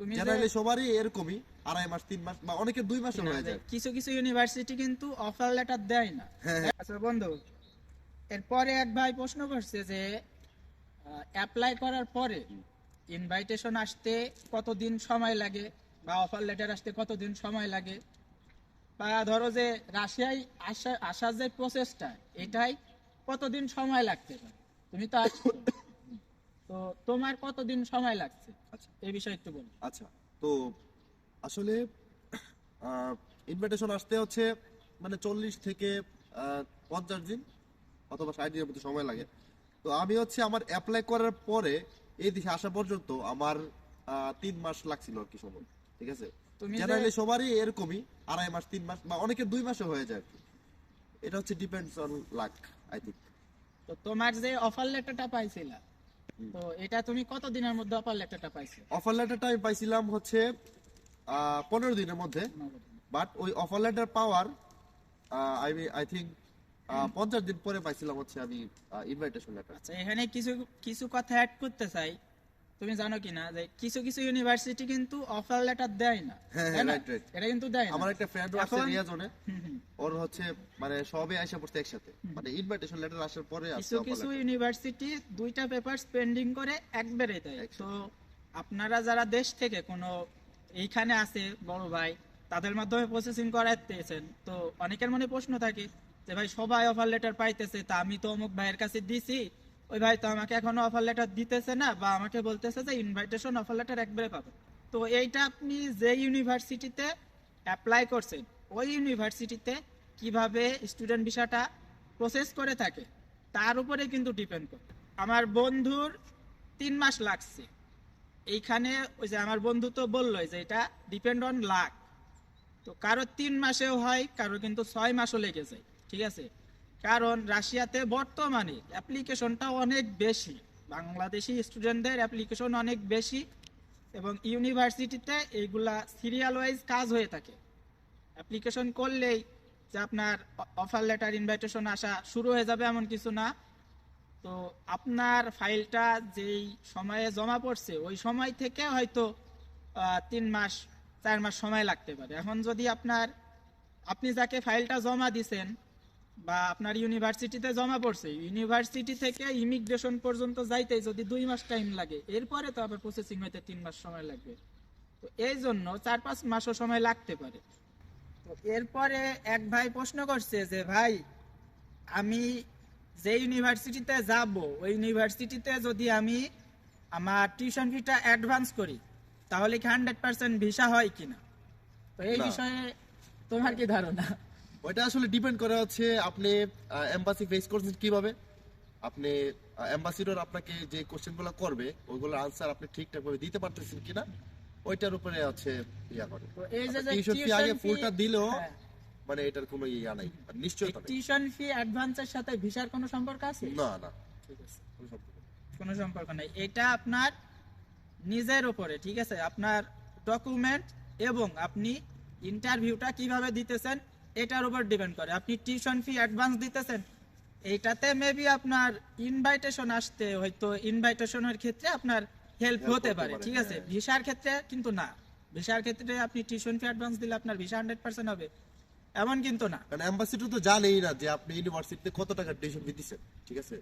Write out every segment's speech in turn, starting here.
তুমি জেনারেলি সবারই এরকমই আড়াই মাস তিন মাস বা অনেকে দুই মাসও না, হয়ে যায়। কিছু কিছু ইউনিভার্সিটি কিন্তু অফার লেটার দেয় না। হ্যাঁ, হ্যাঁ। আচ্ছা বন্ধু এরপরে এক ভাই প্রশ্ন করছে যে অ্যাপ্লাই করার পরে ইনভাইটেশন আসতে কতদিন সময় লাগে বা অফার লেটার আসতে কতদিন সময় লাগে? বা ধরো যে রাশিয়ায় আসা আসার যে প্রসেসটা এটাই কতদিন সময় লাগতে পারে? তুমি তো আসছো তো তোমার কতদিন সময় লাগছে? আচ্ছা। এই বিষয়ে একটু বলো। আচ্ছা তো আসলে ইনভিটেশন আসতে হচ্ছে মানে চল্লিশ থেকে পঞ্চাশ দিন অথবা ষাট দিনের মতো সময় লাগে। তো আমি হচ্ছে আমার অ্যাপ্লাই করার পরে এই দেশে আসা পর্যন্ত আমার তিন মাস লাগছিল আর কি সময় ঠিক আছে? জেনারেলি সবারই এরকমই আড়াই মাস তিন মাস বা অনেকে দুই মাসে হয়ে যায় এটা হচ্ছে depends on luck I think তো তোমার যে অফার লেটারটা পাইছিলা তো এটা তুমি কত দিনের মধ্যে অফার লেটারটা পাইছো? অফার লেটারটা আমি পাইছিলাম হচ্ছে পনেরো দিনের মধ্যে। বাট ওই অফার লেটার পাওয়ার আই আই থিঙ্ক পঞ্চাশ দিন পরে পাইছিলাম হচ্ছে আমি ইনভাইটেশন লেটার আচ্ছা এখানে কিছু কিছু কথা অ্যাড করতে চাই। তুমি জানো কি না যে কিছু কিছু ইউনিভার্সিটি কিন্তু অফার লেটার দেয় না হ্যাঁ, right. এটা কিন্তু দেয় আমার একটা ফ্রেন্ড আছে রিয়াজনে। ওর হচ্ছে মানে সবে আইসা পড়তে একসাথে মানে ইনভাইটেশন লেটার আসার পরে কিছু কিছু ইউনিভার্সিটি দুইটা পেপার পেন্ডিং করে একবারে দেয়। তো আপনারা যারা দেশ থেকে কোনো এইখানে আছে বড় ভাই তাদের মাধ্যমে প্রসেসিং করাইতেছেন তো অনেকের মনে প্রশ্ন থাকে যে ভাই সবাই অফার লেটার পাইতেছে তা আমি তো অমুক ভাইয়ের কাছে দিছি ওই ভাই তো আমাকে এখনও অফার লেটার দিতেছে না, বা আমাকে বলতেছে যে ইনভাইটেশন অফার লেটার একবারে পাবেন তো এইটা আপনি যে ইউনিভার্সিটিতে অ্যাপ্লাই করছেন, ওই ইউনিভার্সিটিতে কীভাবে স্টুডেন্ট ভিসাটা প্রসেস করে থাকে, তার উপরে কিন্তু ডিপেন্ড করে। আমার বন্ধুর তিন মাস লাগছে। এইখানে ওই যে আমার বন্ধু তো বললোই যে এটা ডিপেন্ড অন লাক তো কারও তিন মাসেও হয়, কারও কিন্তু ছয় মাসও লেগে যায়, ঠিক আছে? কারণ রাশিয়াতে বর্তমানে অ্যাপ্লিকেশনটা অনেক বেশি। বাংলাদেশি স্টুডেন্টদের অ্যাপ্লিকেশন অনেক বেশি এবং ইউনিভার্সিটিতে এইগুলা সিরিয়াল ওয়াইজ কাজ হয়ে থাকে। অ্যাপ্লিকেশন করলেই যে আপনার অফার লেটার, ইনভাইটেশন আসা শুরু হয়ে যাবে এমন কিছু না। তো আপনার ফাইলটা যেই সময়ে জমা পড়ছে, ওই সময় থেকে হয়তো তিন মাস, চার মাস সময় লাগতে পারে। এখন যদি আপনার, আপনি যাকে ফাইলটা জমা দিছেন বা আপনার ইউনিভার্সিটিতে জমা পড়ছে ইউনিভার্সিটি থেকে ইমিগ্রেশন পর্যন্ত যাইতে যদি দুই মাস টাইম লাগে এরপরে তো আবার প্রসেসিং হইতে তিন মাস সময় লাগবে। তো এই জন্য চার পাঁচ মাসও সময় লাগতে পারে। তো এরপরে এক ভাই প্রশ্ন করছে যে ভাই আমি যে ইউনিভার্সিটিতে যাব ওই ইউনিভার্সিটিতে যদি আমি আমার টিউশন ফিটা অ্যাডভান্স করি তাহলে কি হান্ড্রেড পার্সেন্ট ভিসা হয় কিনা? তো এই বিষয়ে তোমার কি ধারণা? ওইটা আসলে ডিপেন্ড করে হচ্ছে আপনি এম্বাসি ফেস করছেন কীভাবে? আপনি অ্যাম্বাসিডর আপনাকে যে কোশ্চেনগুলো করবে ওইগুলোর আনসার আপনি ঠিকঠাক ভাবে দিতে পারতেছেন কিনা ওইটার উপরে হচ্ছে ইয়া করে। টিউশন ফি tuition আগে ফুলটা দিলেও হ্যাঁ। মানে এটার কোনো ইয়া নাই নিশ্চয়তা নেই টিউশন ফি অ্যাডভান্সের সাথে ভিসার কোনো সম্পর্ক আছে? না না ঠিক আছে। কোনো সম্পর্ক নাই। এটা আপনার নিজের উপরে ঠিক আছে? আপনার ডকুমেন্ট এবং আপনি ইন্টারভিউটা কীভাবে দিতেছেন এটার উপর ডিপেন্ড করে। আপনি টিউশন ফি অ্যাডভান্স দিতেছেন এইটাতে মেবি আপনার ইনভাইটেশন আসতে হয়তো ইনভাইটেশনের ক্ষেত্রে আপনার হেল্প হতে পারে ঠিক আছে? হ্যাঁ। ভিসার ক্ষেত্রে কিন্তু না। ভিসার ক্ষেত্রে আপনি টিউশন ফি অ্যাডভান্স দিলে আপনার ভিসা হান্ড্রেড পার্সেন্ট হবে। এমন কিন্তু না। কারণ অ্যাম্বাসিডর তো জানেই না যে আপনি ইউনিভার্সিটিতে কত টাকা টিউশন ফি দিচ্ছেন ঠিক আছে?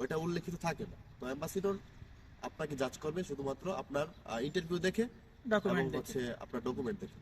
ওইটা উল্লেখিত থাকে না। তো অ্যাম্বাসিডর আপনাকে জাজ করবে শুধুমাত্র আপনার ইন্টারভিউ দেখে ডকুমেন্ট হচ্ছে আপনার ডকুমেন্ট দেখে।